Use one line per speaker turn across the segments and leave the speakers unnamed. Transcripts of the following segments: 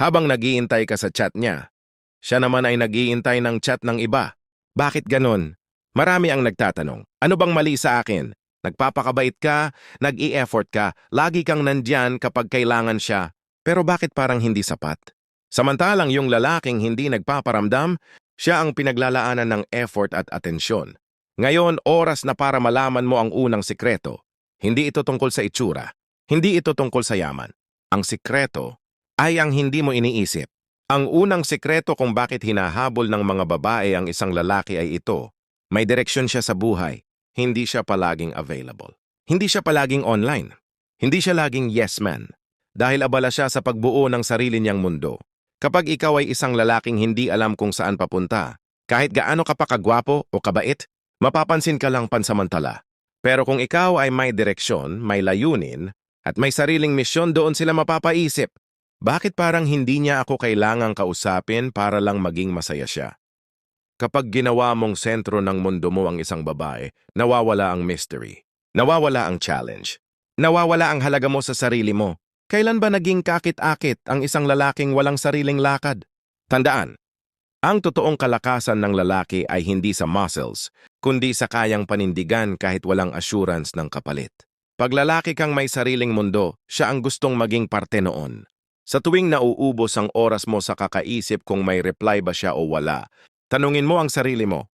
Habang nagiintay ka sa chat niya, siya naman ay nagiintay ng chat ng iba. Bakit ganon? Marami ang nagtatanong, ano bang mali sa akin? Nagpapakabait ka, nag-i-effort ka, lagi kang nandyan kapag kailangan siya, pero bakit parang hindi sapat? Samantalang yung lalaking hindi nagpaparamdam, siya ang pinaglalaanan ng effort at atensyon. Ngayon, oras na para malaman mo ang unang sikreto. Hindi ito tungkol sa itsura. Hindi ito tungkol sa yaman. Ang sikreto ay ang hindi mo iniisip. Ang unang sikreto kung bakit hinahabol ng mga babae ang isang lalaki ay ito. May direksyon siya sa buhay. Hindi siya palaging available. Hindi siya palaging online. Hindi siya laging yes man. Dahil abala siya sa pagbuo ng sarili niyang mundo. Kapag ikaw ay isang lalaking hindi alam kung saan papunta, kahit gaano ka pa kagwapo o kabait, mapapansin ka lang pansamantala. Pero kung ikaw ay may direksyon, may layunin, at may sariling misyon doon sila mapapaisip, bakit parang hindi niya ako kailangang kausapin para lang maging masaya siya? Kapag ginawa mong sentro ng mundo mo ang isang babae, nawawala ang mystery. Nawawala ang challenge. Nawawala ang halaga mo sa sarili mo. Kailan ba naging kakit-akit ang isang lalaking walang sariling lakad? Tandaan, ang totoong kalakasan ng lalaki ay hindi sa muscles, kundi sa kayang panindigan kahit walang assurance ng kapalit. Pag lalaki kang may sariling mundo, siya ang gustong maging parte noon. Sa tuwing nauubos ang oras mo sa kakaisip kung may reply ba siya o wala, tanungin mo ang sarili mo,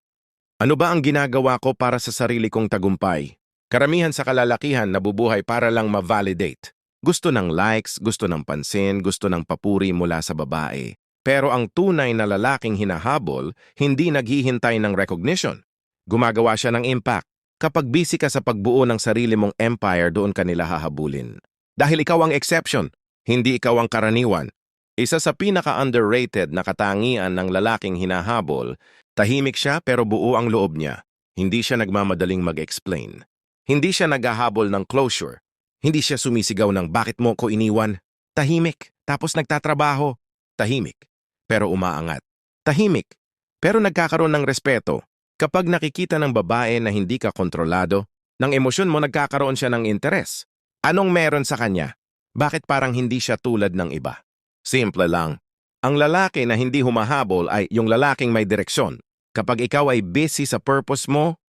ano ba ang ginagawa ko para sa sarili kong tagumpay? Karamihan sa kalalakihan nabubuhay para lang ma-validate. Gusto ng likes, gusto ng pansin, gusto ng papuri mula sa babae. Pero ang tunay na lalaking hinahabol, hindi naghihintay ng recognition. Gumagawa siya ng impact. Kapag busy ka sa pagbuo ng sarili mong empire, doon ka nila hahabulin. Dahil ikaw ang exception, hindi ikaw ang karaniwan. Isa sa pinaka-underrated na katangian ng lalaking hinahabol, tahimik siya pero buo ang loob niya. Hindi siya nagmamadaling mag-explain. Hindi siya naghahabol ng closure. Hindi siya sumisigaw ng bakit mo ko iniwan. Tahimik, tapos nagtatrabaho. Tahimik, pero umaangat. Tahimik, pero nagkakaroon ng respeto. Kapag nakikita ng babae na hindi ka kontrolado, ng emosyon mo nagkakaroon siya ng interes. Anong meron sa kanya? Bakit parang hindi siya tulad ng iba? Simple lang. Ang lalaki na hindi humahabol ay yung lalaking may direksyon. Kapag ikaw ay busy sa purpose mo,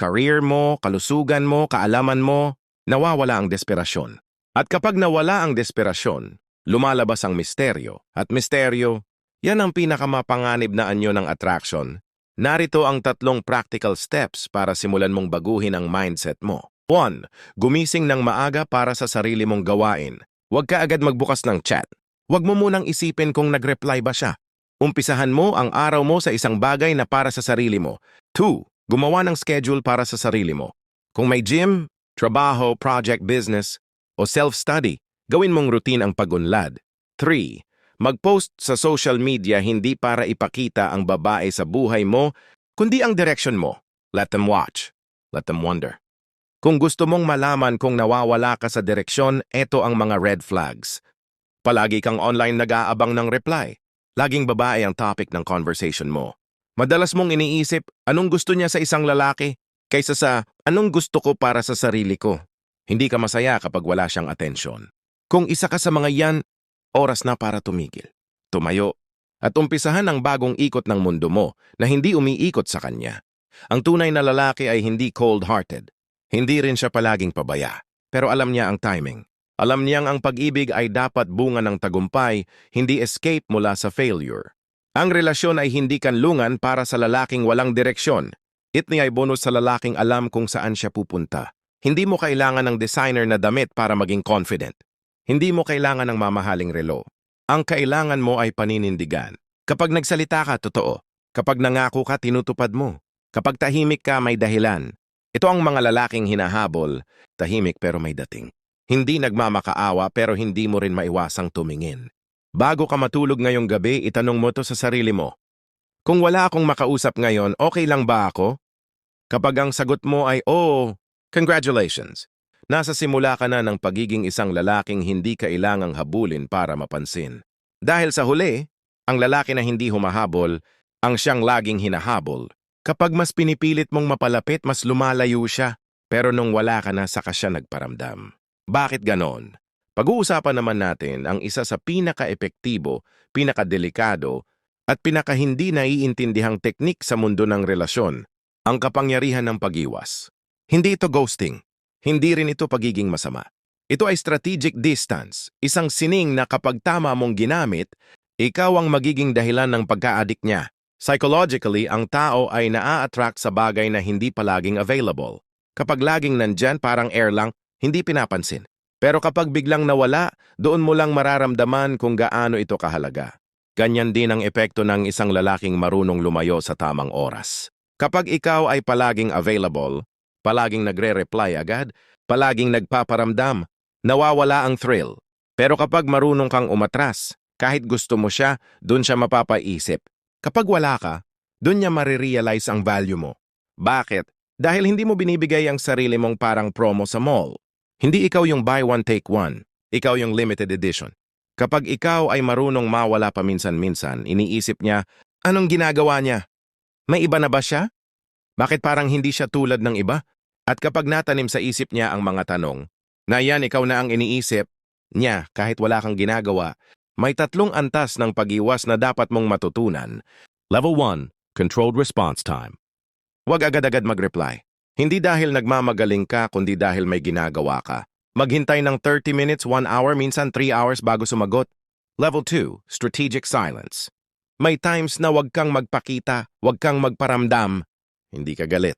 career mo, kalusugan mo, kaalaman mo, nawawala ang desperasyon. At kapag nawala ang desperasyon, lumalabas ang misteryo. At misteryo, yan ang pinakamapanganib na anyo ng attraction. Narito ang tatlong practical steps para simulan mong baguhin ang mindset mo. 1. Gumising ng maaga para sa sarili mong gawain. Huwag ka agad magbukas ng chat. Huwag mo munang isipin kung nag-reply ba siya. Umpisahan mo ang araw mo sa isang bagay na para sa sarili mo. 2. Gumawa ng schedule para sa sarili mo. Kung may gym, trabaho, project business, o self-study, gawin mong routine ang pagunlad. 3. Mag-post sa social media hindi para ipakita ang babae sa buhay mo, kundi ang direction mo. Let them watch. Let them wonder. Kung gusto mong malaman kung nawawala ka sa direksyon, eto ang mga red flags. Palagi kang online nag-aabang ng reply. Laging babae ang topic ng conversation mo. Madalas mong iniisip anong gusto niya sa isang lalaki kaysa sa anong gusto ko para sa sarili ko. Hindi ka masaya kapag wala siyang atensyon. Kung isa ka sa mga yan, oras na para tumigil, tumayo, at umpisahan ang bagong ikot ng mundo mo na hindi umiikot sa kanya. Ang tunay na lalaki ay hindi cold-hearted. Hindi rin siya palaging pabaya. Pero alam niya ang timing. Alam niyang ang pag-ibig ay dapat bunga ng tagumpay, hindi escape mula sa failure. Ang relasyon ay hindi kanlungan para sa lalaking walang direksyon. Itni ay bonus sa lalaking alam kung saan siya pupunta. Hindi mo kailangan ng designer na damit para maging confident. Hindi mo kailangan ng mamahaling relo. Ang kailangan mo ay paninindigan. Kapag nagsalita ka, totoo. Kapag nangako ka, tinutupad mo. Kapag tahimik ka, may dahilan. Ito ang mga lalaking hinahabol, tahimik pero may dating. Hindi nagmamakaawa pero hindi mo rin maiwasang tumingin. Bago ka matulog ngayong gabi, itanong mo to sa sarili mo. Kung wala akong makausap ngayon, okay lang ba ako? Kapag ang sagot mo ay, oo, congratulations. Nasa simula ka na ng pagiging isang lalaking hindi kailangang habulin para mapansin. Dahil sa huli, ang lalaki na hindi humahabol, ang siyang laging hinahabol. Kapag mas pinipilit mong mapalapit, mas lumalayo siya. Pero nung wala ka na, saka siya nagparamdam. Bakit ganon? Pag-uusapan naman natin ang isa sa pinaka-epektibo, pinaka-delikado, at pinaka-hindi naiintindihang teknik sa mundo ng relasyon, ang kapangyarihan ng pag-iwas. Hindi ito ghosting. Hindi rin ito pagiging masama. Ito ay strategic distance, isang sining na kapag tama mong ginamit, ikaw ang magiging dahilan ng pagka-addict niya. Psychologically, ang tao ay naa-attract sa bagay na hindi palaging available. Kapag laging nandyan, parang air lang, hindi pinapansin. Pero kapag biglang nawala, doon mo lang mararamdaman kung gaano ito kahalaga. Ganyan din ang epekto ng isang lalaking marunong lumayo sa tamang oras. Kapag ikaw ay palaging available, palaging nagre-reply agad, palaging nagpaparamdam, nawawala ang thrill. Pero kapag marunong kang umatras, kahit gusto mo siya, dun siya mapapaisip. Kapag wala ka, dun niya marirealize ang value mo. Bakit? Dahil hindi mo binibigay ang sarili mong parang promo sa mall. Hindi ikaw yung buy one take one. Ikaw yung limited edition. Kapag ikaw ay marunong mawala paminsan-minsan, iniisip niya, anong ginagawa niya? May iba na ba siya? Bakit parang hindi siya tulad ng iba? At kapag natanim sa isip niya ang mga tanong, na yan ikaw na ang iniisip niya kahit wala kang ginagawa, may tatlong antas ng pag-iwas na dapat mong matutunan. Level 1, Controlled Response Time. Huwag agad-agad mag-reply. Hindi dahil nagmamagaling ka, kundi dahil may ginagawa ka. Maghintay ng 30 minutes, 1 hour, minsan 3 hours bago sumagot. Level 2, Strategic Silence. May times na wag kang magpakita, wag kang magparamdam. Hindi ka galit.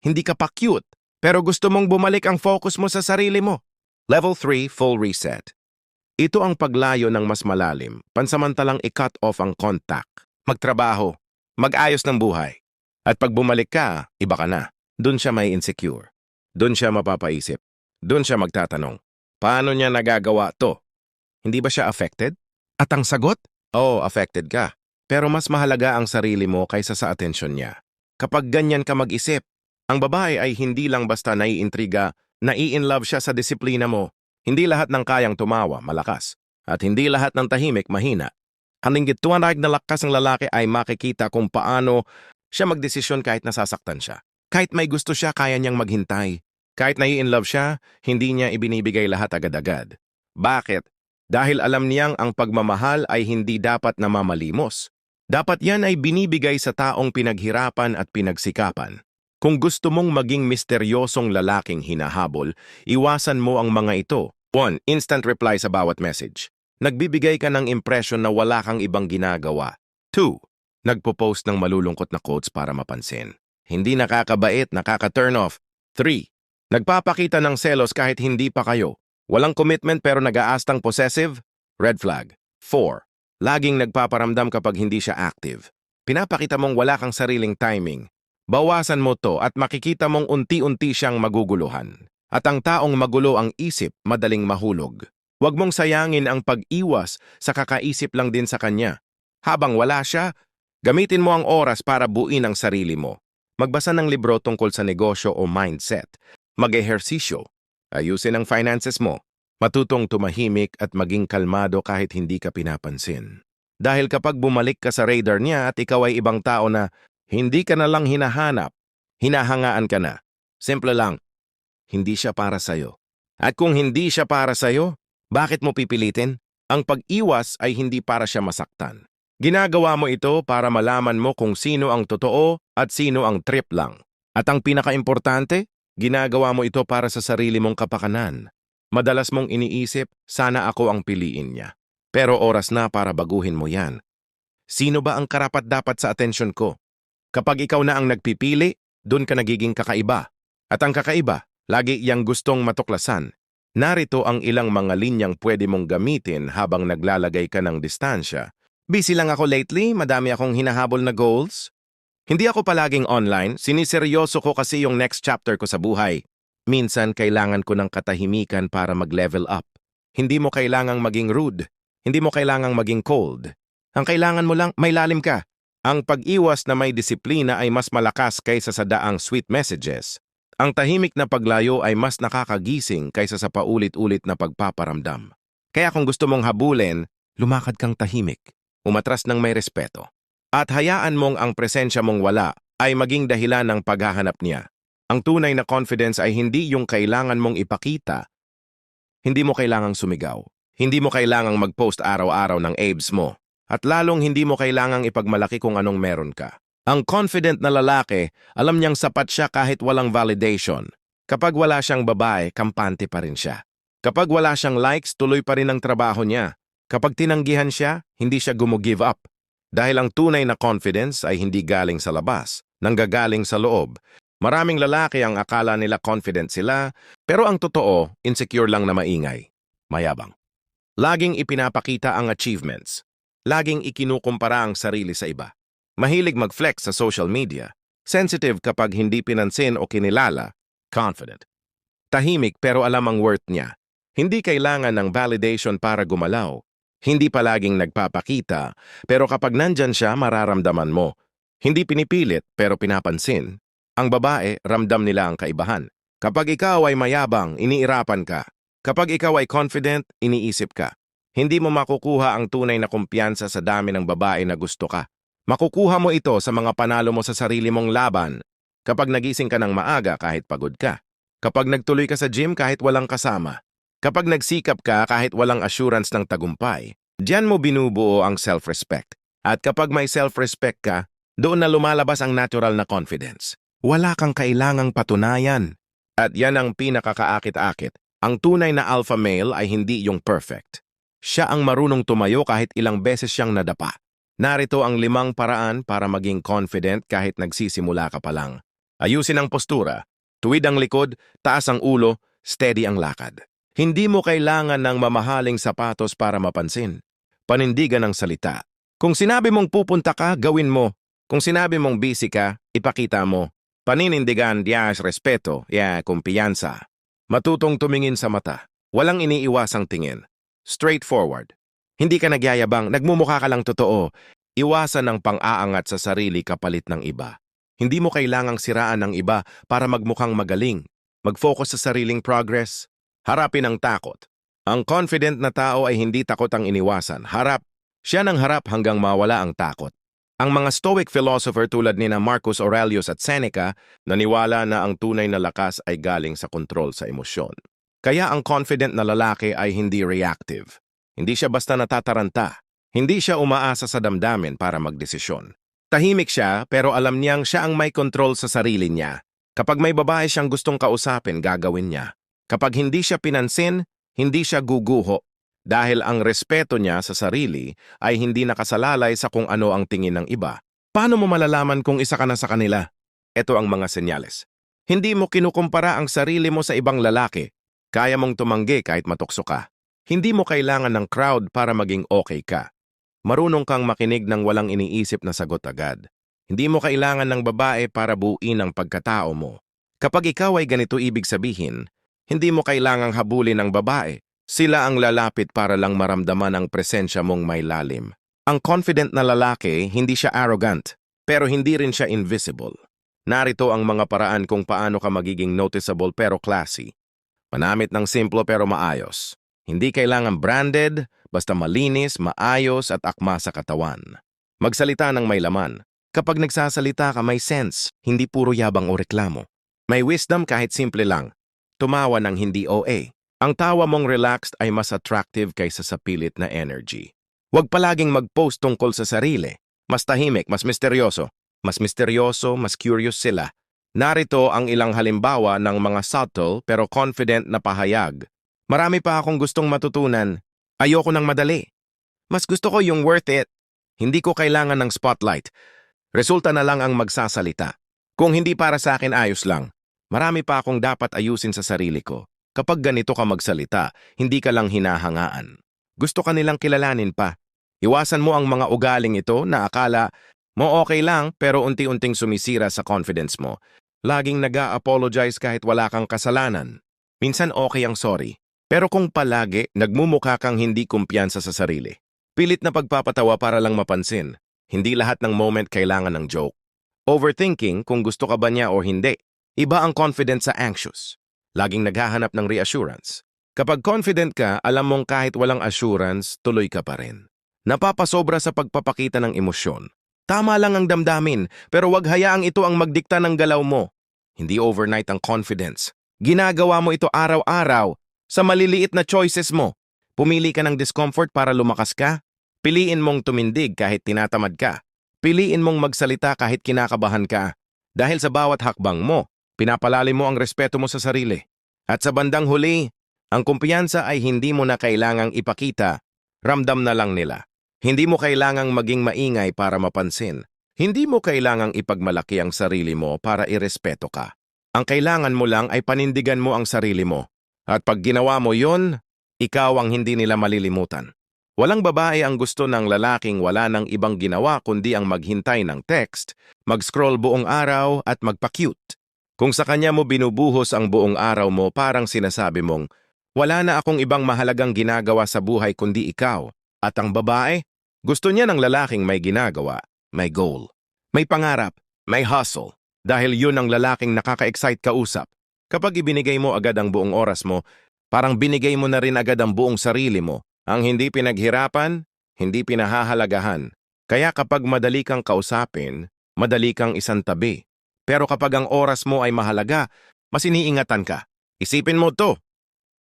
Hindi ka pa cute. Pero gusto mong bumalik ang focus mo sa sarili mo. Level 3, Full Reset. Ito ang paglayo ng mas malalim, pansamantalang i-cut off ang contact. Magtrabaho, mag-ayos ng buhay. At pag bumalik ka, iba ka na. Doon siya may insecure. Doon siya mapapaisip. Doon siya magtatanong. Paano niya nagagawa to? Hindi ba siya affected? At ang sagot? Oo, affected ka. Pero mas mahalaga ang sarili mo kaysa sa atensyon niya. Kapag ganyan ka mag-isip, ang babae ay hindi lang basta naiintriga, nai-inlove siya sa disiplina mo. Hindi lahat ng kayang tumawa, malakas. At hindi lahat ng tahimik, mahina. Ang linggituanag na lakas ng lalaki ay makikita kung paano siya magdesisyon kahit nasasaktan siya. Kahit may gusto siya, kaya niyang maghintay. Kahit nai-inlove siya, hindi niya ibinibigay lahat agad-agad. Bakit? Dahil alam niyang ang pagmamahal ay hindi dapat namamalimos. Dapat yan ay binibigay sa taong pinaghirapan at pinagsikapan. Kung gusto mong maging misteryosong lalaking hinahabol, iwasan mo ang mga ito. 1. Instant reply sa bawat message. Nagbibigay ka ng impression na wala kang ibang ginagawa. 2. Nagpo-post ng malulungkot na quotes para mapansin. Hindi nakakabait, nakaka-turn off. 3. Nagpapakita ng selos kahit hindi pa kayo. Walang commitment pero nag-aastang possessive? Red flag. 4. Laging nagpaparamdam kapag hindi siya active. Pinapakita mong wala kang sariling timing. Bawasan mo to at makikita mong unti-unti siyang maguguluhan. At ang taong magulo ang isip, madaling mahulog. Huwag mong sayangin ang pag-iwas sa kakaisip lang din sa kanya. Habang wala siya, gamitin mo ang oras para buin ang sarili mo. Magbasa ng libro tungkol sa negosyo o mindset. Mag-ehersisyo. Ayusin ang finances mo. Matutong tumahimik at maging kalmado kahit hindi ka pinapansin. Dahil kapag bumalik ka sa radar niya at ikaw ay ibang tao na hindi ka na lang hinahanap, hinahangaan ka na. Simple lang, hindi siya para sa'yo. At kung hindi siya para sa'yo, bakit mo pipilitin? Ang pag-iwas ay hindi para siya masaktan. Ginagawa mo ito para malaman mo kung sino ang totoo at sino ang trip lang. At ang pinakaimportante, ginagawa mo ito para sa sarili mong kapakanan. Madalas mong iniisip, sana ako ang piliin niya. Pero oras na para baguhin mo yan. Sino ba ang karapat-dapat sa atensyon ko? Kapag ikaw na ang nagpipili, doon ka nagiging kakaiba. At ang kakaiba, lagi iyang gustong matuklasan. Narito ang ilang mga linyang pwede mong gamitin habang naglalagay ka ng distansya Busy lang ako lately, madami akong hinahabol na goals. Hindi ako palaging online, siniseryoso ko kasi yung next chapter ko sa buhay. Minsan kailangan ko ng katahimikan para mag-level up. Hindi mo kailangang maging rude. Hindi mo kailangang maging cold. Ang kailangan mo lang, may lalim ka. Ang pag-iwas na may disiplina ay mas malakas kaysa sa daang sweet messages. Ang tahimik na paglayo ay mas nakakagising kaysa sa paulit-ulit na pagpaparamdam. Kaya kung gusto mong habulin, lumakad kang tahimik umatras ng may respeto. At hayaan mong ang presensya mong wala ay maging dahilan ng paghahanap niya. Ang tunay na confidence ay hindi yung kailangan mong ipakita. Hindi mo kailangang sumigaw. Hindi mo kailangang mag-post araw-araw ng abs mo. At lalong hindi mo kailangang ipagmalaki kung anong meron ka. Ang confident na lalaki, alam niyang sapat siya kahit walang validation. Kapag wala siyang babae, kampante pa rin siya. Kapag wala siyang likes, tuloy pa rin ang trabaho niya. Kapag tinanggihan siya, hindi siya gumo-give up. Dahil ang tunay na confidence ay hindi galing sa labas, nanggagaling sa loob. Maraming lalaki ang akala nila confident sila, pero ang totoo, insecure lang na maingay. Mayabang. Laging ipinapakita ang achievements. Laging ikinukumpara ang sarili sa iba. Mahilig mag-flex sa social media. Sensitive kapag hindi pinansin o kinilala. Confident. Tahimik pero alam ang worth niya. Hindi kailangan ng validation para gumalaw. Hindi palaging nagpapakita, pero kapag nandyan siya, mararamdaman mo. Hindi pinipilit, pero pinapansin. Ang babae, ramdam nila ang kaibahan. Kapag ikaw ay mayabang, iniirapan ka. Kapag ikaw ay confident, iniisip ka. Hindi mo makukuha ang tunay na kumpiyansa sa dami ng babae na gusto ka. Makukuha mo ito sa mga panalo mo sa sarili mong laban. Kapag nagising ka ng maaga kahit pagod ka. Kapag nagtuloy ka sa gym kahit walang kasama. Kapag nagsikap ka kahit walang assurance ng tagumpay, diyan mo binubuo ang self-respect. At kapag may self-respect ka, doon na lumalabas ang natural na confidence. Wala kang kailangang patunayan. At yan ang pinakakaakit-akit. Ang tunay na alpha male ay hindi yung perfect. Siya ang marunong tumayo kahit ilang beses siyang nadapa. Narito ang limang paraan para maging confident kahit nagsisimula ka pa lang. Ayusin ang postura. Tuwid ang likod, taas ang ulo, steady ang lakad. Hindi mo kailangan ng mamahaling sapatos para mapansin. Panindigan ng salita. Kung sinabi mong pupunta ka, gawin mo. Kung sinabi mong busy ka, ipakita mo. Paninindigan, dias, respeto, ya, kumpiyansa. Matutong tumingin sa mata. Walang iniiwasang tingin. Straightforward. Hindi ka nagyayabang, nagmumukha ka lang totoo. Iwasan ng pang-aangat sa sarili kapalit ng iba. Hindi mo kailangang siraan ng iba para magmukhang magaling. Mag-focus sa sariling progress. Harapin ang takot. Ang confident na tao ay hindi takot ang iniwasan. Harap. Siya nang harap hanggang mawala ang takot. Ang mga Stoic philosopher tulad ni na Marcus Aurelius at Seneca naniwala na ang tunay na lakas ay galing sa kontrol sa emosyon. Kaya ang confident na lalaki ay hindi reactive. Hindi siya basta natataranta. Hindi siya umaasa sa damdamin para magdesisyon. Tahimik siya pero alam niyang siya ang may kontrol sa sarili niya. Kapag may babae siyang gustong kausapin, gagawin niya. Kapag hindi siya pinansin, hindi siya guguho dahil ang respeto niya sa sarili ay hindi nakasalalay sa kung ano ang tingin ng iba. Paano mo malalaman kung isa ka na sa kanila? Ito ang mga senyales. Hindi mo kinukumpara ang sarili mo sa ibang lalaki. Kaya mong tumanggi kahit matukso ka. Hindi mo kailangan ng crowd para maging okay ka. Marunong kang makinig ng walang iniisip na sagot agad. Hindi mo kailangan ng babae para buuin ang pagkatao mo. Kapag ikaw ay ganito ibig sabihin, hindi mo kailangang habulin ang babae. Sila ang lalapit para lang maramdaman ang presensya mong may lalim. Ang confident na lalaki, hindi siya arrogant, pero hindi rin siya invisible. Narito ang mga paraan kung paano ka magiging noticeable pero classy. Manamit ng simple pero maayos. Hindi kailangan branded, basta malinis, maayos at akma sa katawan. Magsalita ng may laman. Kapag nagsasalita ka may sense, hindi puro yabang o reklamo. May wisdom kahit simple lang tumawa ng hindi OA. Ang tawa mong relaxed ay mas attractive kaysa sa pilit na energy. Huwag palaging mag-post tungkol sa sarili. Mas tahimik, mas misteryoso. Mas misteryoso, mas curious sila. Narito ang ilang halimbawa ng mga subtle pero confident na pahayag. Marami pa akong gustong matutunan. Ayoko ng madali. Mas gusto ko yung worth it. Hindi ko kailangan ng spotlight. Resulta na lang ang magsasalita. Kung hindi para sa akin, ayos lang. Marami pa akong dapat ayusin sa sarili ko. Kapag ganito ka magsalita, hindi ka lang hinahangaan. Gusto ka nilang kilalanin pa. Iwasan mo ang mga ugaling ito na akala mo okay lang pero unti-unting sumisira sa confidence mo. Laging nag apologize kahit wala kang kasalanan. Minsan okay ang sorry. Pero kung palagi, nagmumukha kang hindi kumpiyansa sa sarili. Pilit na pagpapatawa para lang mapansin. Hindi lahat ng moment kailangan ng joke. Overthinking kung gusto ka ba niya o hindi. Iba ang confident sa anxious. Laging naghahanap ng reassurance. Kapag confident ka, alam mong kahit walang assurance, tuloy ka pa rin. Napapasobra sa pagpapakita ng emosyon. Tama lang ang damdamin, pero wag hayaang ito ang magdikta ng galaw mo. Hindi overnight ang confidence. Ginagawa mo ito araw-araw. Sa maliliit na choices mo, pumili ka ng discomfort para lumakas ka. Piliin mong tumindig kahit tinatamad ka. Piliin mong magsalita kahit kinakabahan ka. Dahil sa bawat hakbang mo, pinapalalim mo ang respeto mo sa sarili. At sa bandang huli, ang kumpiyansa ay hindi mo na kailangang ipakita, ramdam na lang nila. Hindi mo kailangang maging maingay para mapansin. Hindi mo kailangang ipagmalaki ang sarili mo para irespeto ka. Ang kailangan mo lang ay panindigan mo ang sarili mo. At pag ginawa mo yon, ikaw ang hindi nila malilimutan. Walang babae ang gusto ng lalaking wala ng ibang ginawa kundi ang maghintay ng text, mag-scroll buong araw at magpa-cute. Kung sa kanya mo binubuhos ang buong araw mo parang sinasabi mong, wala na akong ibang mahalagang ginagawa sa buhay kundi ikaw. At ang babae, gusto niya ng lalaking may ginagawa, may goal, may pangarap, may hustle. Dahil yun ang lalaking nakaka-excite kausap. Kapag ibinigay mo agad ang buong oras mo, parang binigay mo na rin agad ang buong sarili mo. Ang hindi pinaghirapan, hindi pinahahalagahan. Kaya kapag madali kang kausapin, madali kang isang tabi. Pero kapag ang oras mo ay mahalaga, mas iniingatan ka. Isipin mo to.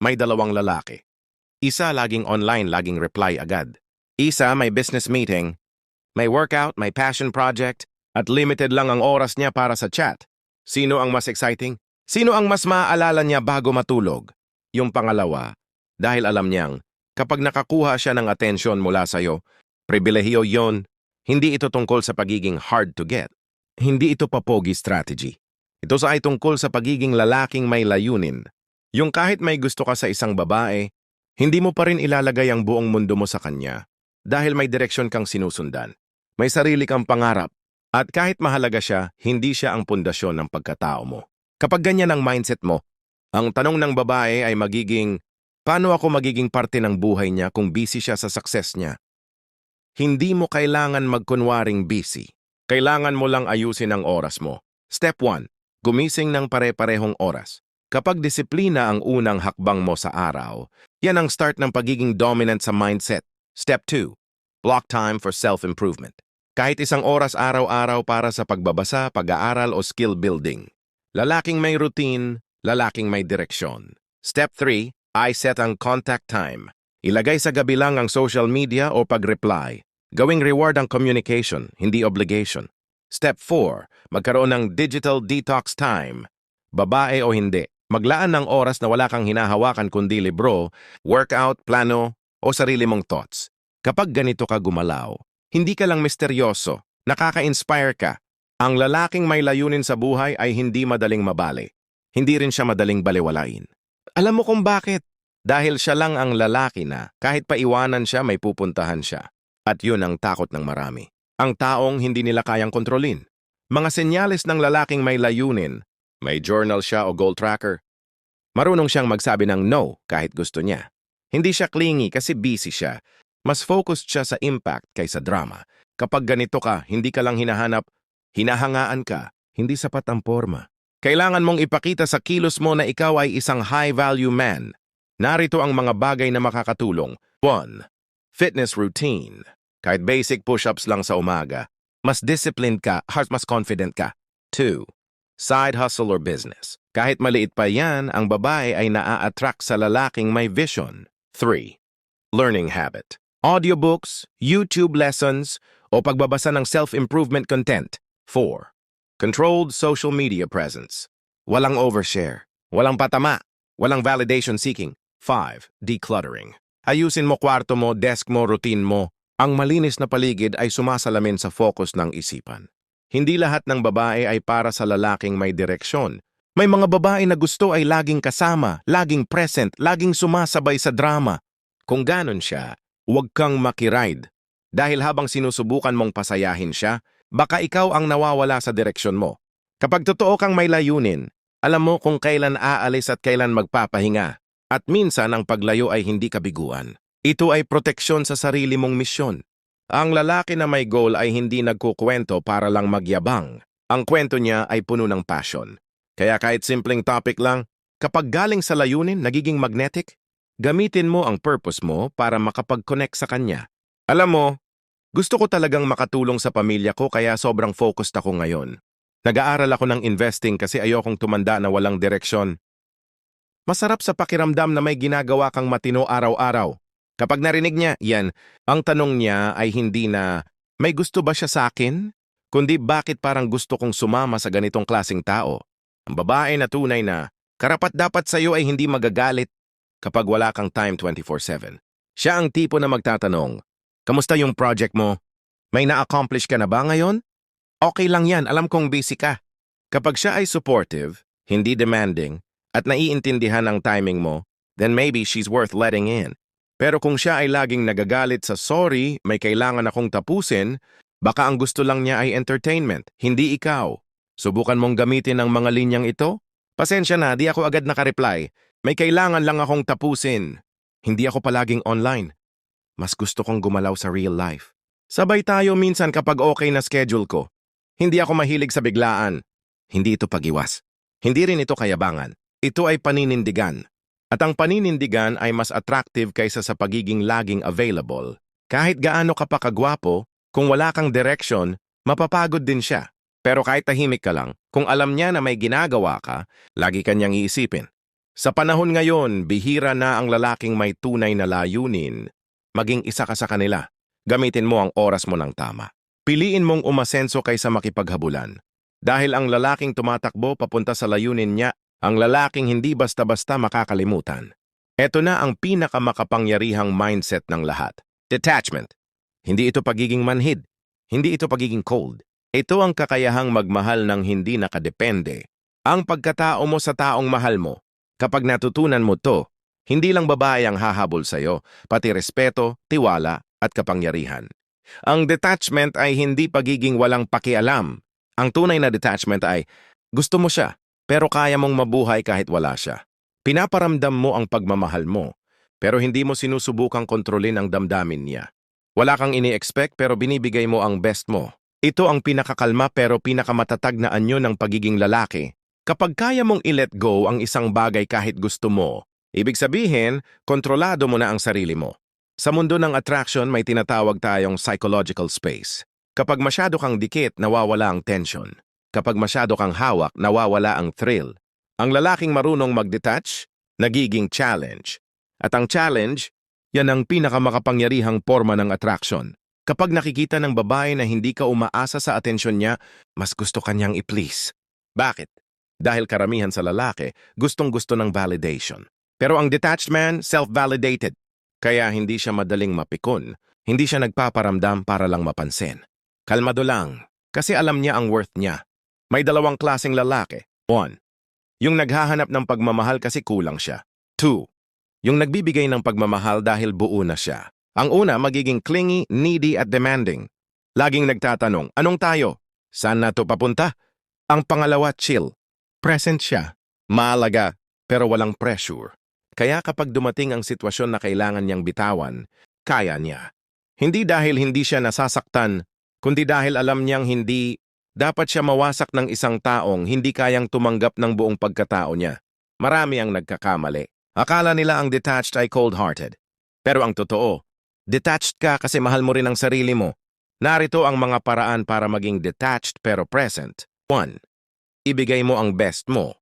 May dalawang lalaki. Isa laging online, laging reply agad. Isa may business meeting, may workout, may passion project, at limited lang ang oras niya para sa chat. Sino ang mas exciting? Sino ang mas maaalala niya bago matulog? Yung pangalawa, dahil alam niyang kapag nakakuha siya ng atensyon mula sa'yo, pribilehiyo yon, hindi ito tungkol sa pagiging hard to get. Hindi ito papogi strategy. Ito sa ay tungkol sa pagiging lalaking may layunin. Yung kahit may gusto ka sa isang babae, hindi mo pa rin ilalagay ang buong mundo mo sa kanya dahil may direksyon kang sinusundan. May sarili kang pangarap at kahit mahalaga siya, hindi siya ang pundasyon ng pagkatao mo. Kapag ganyan ang mindset mo, ang tanong ng babae ay magiging, paano ako magiging parte ng buhay niya kung busy siya sa success niya? Hindi mo kailangan magkunwaring busy. Kailangan mo lang ayusin ang oras mo. Step 1. Gumising ng pare-parehong oras. Kapag disiplina ang unang hakbang mo sa araw, yan ang start ng pagiging dominant sa mindset. Step 2. Block time for self-improvement. Kahit isang oras araw-araw para sa pagbabasa, pag-aaral o skill building. Lalaking may routine, lalaking may direksyon. Step 3. I set ang contact time. Ilagay sa gabi lang ang social media o pag-reply. Gawing reward ang communication, hindi obligation. Step 4. Magkaroon ng digital detox time. Babae o hindi, maglaan ng oras na wala kang hinahawakan kundi libro, workout, plano, o sarili mong thoughts. Kapag ganito ka gumalaw, hindi ka lang misteryoso, nakaka-inspire ka. Ang lalaking may layunin sa buhay ay hindi madaling mabali. Hindi rin siya madaling baliwalain. Alam mo kung bakit? Dahil siya lang ang lalaki na kahit paiwanan siya may pupuntahan siya. At yun ang takot ng marami. Ang taong hindi nila kayang kontrolin. Mga senyales ng lalaking may layunin, may journal siya o goal tracker. Marunong siyang magsabi ng no kahit gusto niya. Hindi siya clingy kasi busy siya. Mas focused siya sa impact kaysa drama. Kapag ganito ka, hindi ka lang hinahanap, hinahangaan ka, hindi sapat ang forma. Kailangan mong ipakita sa kilos mo na ikaw ay isang high-value man. Narito ang mga bagay na makakatulong. 1. Fitness routine. Kahit basic push-ups lang sa umaga, mas disciplined ka, heart mas confident ka. 2. Side hustle or business. Kahit maliit pa yan, ang babae ay naa-attract sa lalaking may vision. 3. Learning habit. Audiobooks, YouTube lessons, o pagbabasa ng self-improvement content. 4. Controlled social media presence. Walang overshare. Walang patama. Walang validation seeking. 5. Decluttering. Ayusin mo kwarto mo, desk mo, routine mo. Ang malinis na paligid ay sumasalamin sa focus ng isipan. Hindi lahat ng babae ay para sa lalaking may direksyon. May mga babae na gusto ay laging kasama, laging present, laging sumasabay sa drama. Kung ganon siya, huwag kang makiride. Dahil habang sinusubukan mong pasayahin siya, baka ikaw ang nawawala sa direksyon mo. Kapag totoo kang may layunin, alam mo kung kailan aalis at kailan magpapahinga. At minsan ang paglayo ay hindi kabiguan. Ito ay proteksyon sa sarili mong misyon. Ang lalaki na may goal ay hindi nagkukwento para lang magyabang. Ang kwento niya ay puno ng passion. Kaya kahit simpleng topic lang, kapag galing sa layunin, nagiging magnetic, gamitin mo ang purpose mo para makapag-connect sa kanya. Alam mo, gusto ko talagang makatulong sa pamilya ko kaya sobrang focused ako ngayon. Nag-aaral ako ng investing kasi ayokong tumanda na walang direksyon. Masarap sa pakiramdam na may ginagawa kang matino araw-araw. Kapag narinig niya, yan, ang tanong niya ay hindi na, may gusto ba siya sa akin? Kundi bakit parang gusto kong sumama sa ganitong klasing tao? Ang babae na tunay na, karapat dapat sa'yo ay hindi magagalit kapag wala kang time 24-7. Siya ang tipo na magtatanong, Kamusta yung project mo? May na-accomplish ka na ba ngayon? Okay lang yan, alam kong busy ka. Kapag siya ay supportive, hindi demanding, at naiintindihan ang timing mo, then maybe she's worth letting in. Pero kung siya ay laging nagagalit sa sorry, may kailangan akong tapusin, baka ang gusto lang niya ay entertainment, hindi ikaw. Subukan mong gamitin ang mga linyang ito? Pasensya na, di ako agad nakareply. May kailangan lang akong tapusin. Hindi ako palaging online. Mas gusto kong gumalaw sa real life. Sabay tayo minsan kapag okay na schedule ko. Hindi ako mahilig sa biglaan. Hindi ito pagiwas. Hindi rin ito kayabangan. Ito ay paninindigan. At ang paninindigan ay mas attractive kaysa sa pagiging laging available. Kahit gaano ka pa kagwapo, kung wala kang direction, mapapagod din siya. Pero kahit tahimik ka lang, kung alam niya na may ginagawa ka, lagi kanyang iisipin. Sa panahon ngayon, bihira na ang lalaking may tunay na layunin. Maging isa ka sa kanila. Gamitin mo ang oras mo ng tama. Piliin mong umasenso kaysa makipaghabulan. Dahil ang lalaking tumatakbo papunta sa layunin niya, ang lalaking hindi basta-basta makakalimutan. Ito na ang pinakamakapangyarihang mindset ng lahat. Detachment. Hindi ito pagiging manhid. Hindi ito pagiging cold. Ito ang kakayahang magmahal ng hindi nakadepende. Ang pagkatao mo sa taong mahal mo. Kapag natutunan mo to, hindi lang babae ang hahabol sa'yo, pati respeto, tiwala, at kapangyarihan. Ang detachment ay hindi pagiging walang pakialam. Ang tunay na detachment ay, gusto mo siya, pero kaya mong mabuhay kahit wala siya. Pinaparamdam mo ang pagmamahal mo, pero hindi mo sinusubukang kontrolin ang damdamin niya. Wala kang ini-expect pero binibigay mo ang best mo. Ito ang pinakakalma pero pinakamatatag na anyo ng pagiging lalaki. Kapag kaya mong i-let go ang isang bagay kahit gusto mo, Ibig sabihin, kontrolado mo na ang sarili mo. Sa mundo ng attraction, may tinatawag tayong psychological space. Kapag masyado kang dikit, nawawala ang tension. Kapag masyado kang hawak, nawawala ang thrill. Ang lalaking marunong mag-detach, nagiging challenge. At ang challenge, yan ang pinakamakapangyarihang forma ng attraction. Kapag nakikita ng babae na hindi ka umaasa sa atensyon niya, mas gusto kanyang i-please. Bakit? Dahil karamihan sa lalaki, gustong-gusto ng validation. Pero ang detached man, self-validated. Kaya hindi siya madaling mapikon. Hindi siya nagpaparamdam para lang mapansin. Kalmado lang, kasi alam niya ang worth niya. May dalawang klaseng lalaki. 1. Yung naghahanap ng pagmamahal kasi kulang siya. 2. Yung nagbibigay ng pagmamahal dahil buo na siya. Ang una, magiging clingy, needy at demanding. Laging nagtatanong, anong tayo? Saan na to papunta? Ang pangalawa, chill. Present siya. Maalaga, pero walang pressure. Kaya kapag dumating ang sitwasyon na kailangan niyang bitawan, kaya niya. Hindi dahil hindi siya nasasaktan, kundi dahil alam niyang hindi dapat siya mawasak ng isang taong hindi kayang tumanggap ng buong pagkatao niya. Marami ang nagkakamali. Akala nila ang detached ay cold-hearted. Pero ang totoo, detached ka kasi mahal mo rin ang sarili mo. Narito ang mga paraan para maging detached pero present. 1. Ibigay mo ang best mo.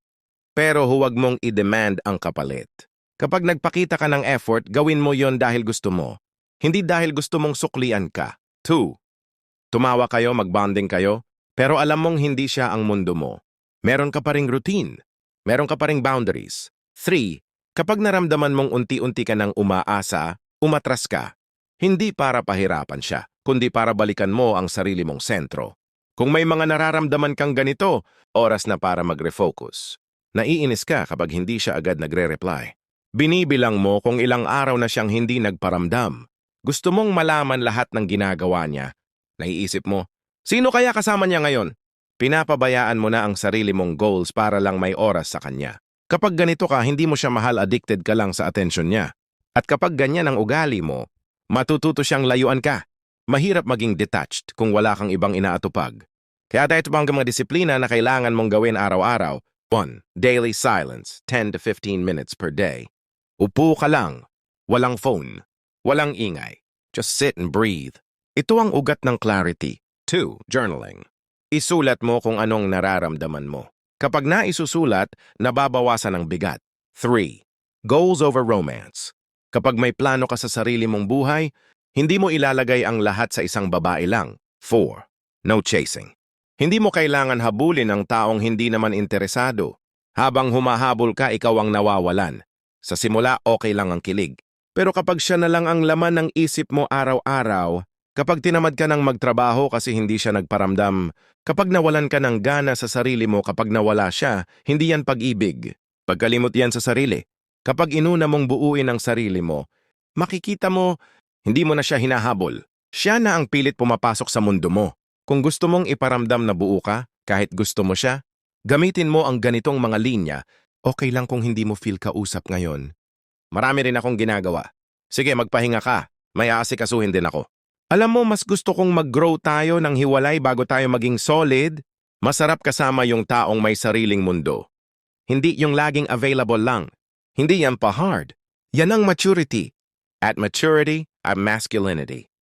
Pero huwag mong i-demand ang kapalit. Kapag nagpakita ka ng effort, gawin mo yon dahil gusto mo. Hindi dahil gusto mong suklian ka. 2. Tumawa kayo, magbonding kayo, pero alam mong hindi siya ang mundo mo. Meron ka pa ring routine. Meron ka pa ring boundaries. 3. Kapag naramdaman mong unti-unti ka ng umaasa, umatras ka. Hindi para pahirapan siya, kundi para balikan mo ang sarili mong sentro. Kung may mga nararamdaman kang ganito, oras na para mag-refocus. Naiinis ka kapag hindi siya agad nagre-reply. Binibilang mo kung ilang araw na siyang hindi nagparamdam. Gusto mong malaman lahat ng ginagawa niya. Naiisip mo, sino kaya kasama niya ngayon? Pinapabayaan mo na ang sarili mong goals para lang may oras sa kanya. Kapag ganito ka, hindi mo siya mahal addicted ka lang sa atensyon niya. At kapag ganyan ang ugali mo, matututo siyang layuan ka. Mahirap maging detached kung wala kang ibang inaatupag. Kaya dahil ito mga disiplina na kailangan mong gawin araw-araw. 1. Daily silence, 10 to 15 minutes per day. Upo ka lang. Walang phone. Walang ingay. Just sit and breathe. Ito ang ugat ng clarity. 2. Journaling. Isulat mo kung anong nararamdaman mo. Kapag naisusulat, nababawasan ang bigat. 3. Goals over romance. Kapag may plano ka sa sarili mong buhay, hindi mo ilalagay ang lahat sa isang babae lang. 4. No chasing. Hindi mo kailangan habulin ang taong hindi naman interesado. Habang humahabol ka, ikaw ang nawawalan. Sa simula, okay lang ang kilig. Pero kapag siya na lang ang laman ng isip mo araw-araw, kapag tinamad ka ng magtrabaho kasi hindi siya nagparamdam, kapag nawalan ka ng gana sa sarili mo kapag nawala siya, hindi yan pag-ibig. Pagkalimot yan sa sarili. Kapag inuna mong buuin ang sarili mo, makikita mo, hindi mo na siya hinahabol. Siya na ang pilit pumapasok sa mundo mo. Kung gusto mong iparamdam na buo ka, kahit gusto mo siya, gamitin mo ang ganitong mga linya, okay lang kung hindi mo feel kausap ngayon. Marami rin akong ginagawa. Sige, magpahinga ka. May aasikasuhin din ako. Alam mo, mas gusto kong mag-grow tayo ng hiwalay bago tayo maging solid. Masarap kasama yung taong may sariling mundo. Hindi yung laging available lang. Hindi yan pa-hard. Yan ang maturity. At maturity, at masculinity.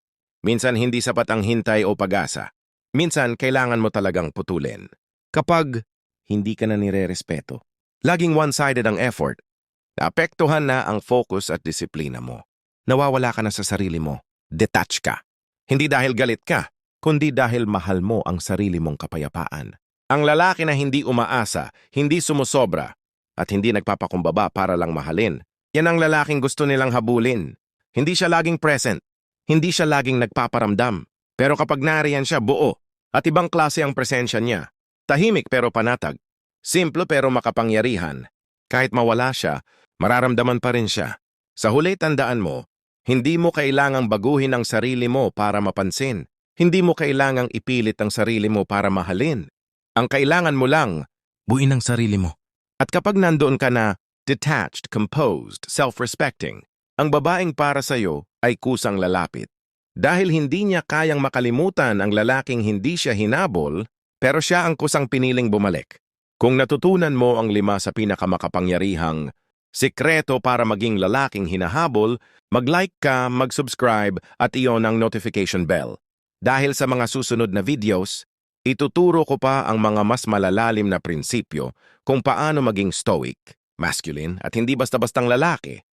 Minsan hindi sapat ang hintay o pag-asa. Minsan kailangan mo talagang putulin. Kapag hindi ka na nire-respeto. Laging one-sided ang effort. Naapektuhan na ang focus at disiplina mo. Nawawala ka na sa sarili mo. Detach ka. Hindi dahil galit ka, kundi dahil mahal mo ang sarili mong kapayapaan. Ang lalaki na hindi umaasa, hindi sumusobra, at hindi nagpapakumbaba para lang mahalin, yan ang lalaking gusto nilang habulin. Hindi siya laging present. Hindi siya laging nagpaparamdam. Pero kapag nariyan siya, buo. At ibang klase ang presensya niya. Tahimik pero panatag. Simple pero makapangyarihan. Kahit mawala siya, mararamdaman pa rin siya. Sa huli tandaan mo, hindi mo kailangang baguhin ang sarili mo para mapansin. Hindi mo kailangang ipilit ang sarili mo para mahalin. Ang kailangan mo lang, buin ang sarili mo. At kapag nandoon ka na, detached, composed, self-respecting, ang babaeng para sa'yo ay kusang lalapit. Dahil hindi niya kayang makalimutan ang lalaking hindi siya hinabol, pero siya ang kusang piniling bumalik. Kung natutunan mo ang lima sa pinakamakapangyarihang sikreto para maging lalaking hinahabol, mag-like ka, mag-subscribe at iyon ang notification bell. Dahil sa mga susunod na videos, ituturo ko pa ang mga mas malalalim na prinsipyo kung paano maging stoic, masculine at hindi basta-bastang lalaki.